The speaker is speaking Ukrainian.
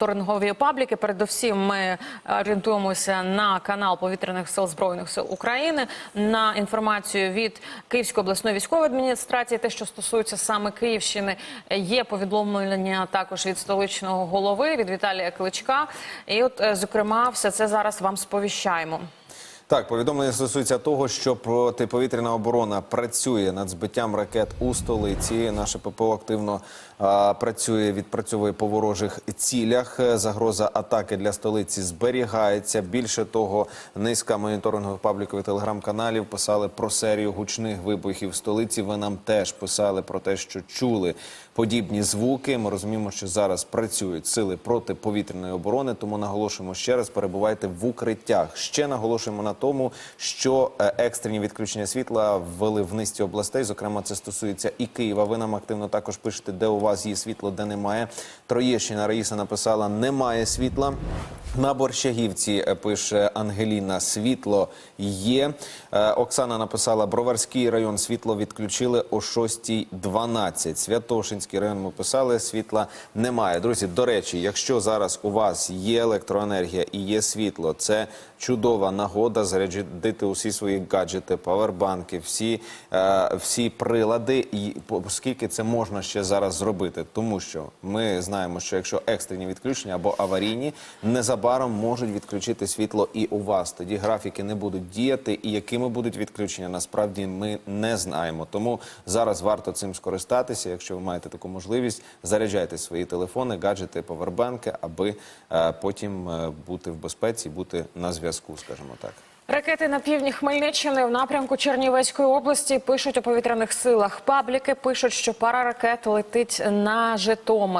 Торингові пабліки. Передусім, ми орієнтуємося на канал повітряних сил збройних сил України на інформацію від Київської обласної військової адміністрації. Те, що стосується саме Київщини, є повідомлення також від столичного голови від Віталія Кличка. І, от, е, зокрема, все це зараз вам сповіщаємо. Так, повідомлення стосується того, що протиповітряна оборона працює над збиттям ракет у столиці. Наше ППО активно а, працює, відпрацьовує по ворожих цілях. Загроза атаки для столиці зберігається. Більше того, низка моніторингових пабліків і телеграм-каналів писали про серію гучних вибухів в столиці. Ви нам теж писали про те, що чули подібні звуки. Ми розуміємо, що зараз працюють сили протиповітряної оборони. Тому наголошуємо ще раз: перебувайте в укриттях. Ще наголошуємо на тому, що е, екстрені відключення світла ввели в низці областей. Зокрема, це стосується і Києва. Ви нам активно також пишете, де у вас є світло, де немає. Троєщина Раїса написала: немає світла. На Борщагівці е, пише Ангеліна, світло є. Е, Оксана написала, Броварський район світло відключили о 6.12. Святошинський район ми писали, світла немає. Друзі, до речі, якщо зараз у вас є електроенергія і є світло, це чудова нагода заряджити усі свої гаджети, павербанки, всі, е, всі прилади, і оскільки це можна ще зараз зробити, тому що ми знаємо, що якщо екстрені відключення або аварійні, незабаром можуть відключити світло і у вас. Тоді графіки не будуть діяти, і якими будуть відключення, насправді ми не знаємо. Тому зараз варто цим скористатися. Якщо ви маєте таку можливість, заряджайте свої телефони, гаджети, павербанки, аби е, потім е, бути в безпеці, бути на зв'язку, скажімо так. Ракети на півдні Хмельниччини в напрямку Чернівецької області пишуть у повітряних силах. Пабліки пишуть, що пара ракет летить на Житомир.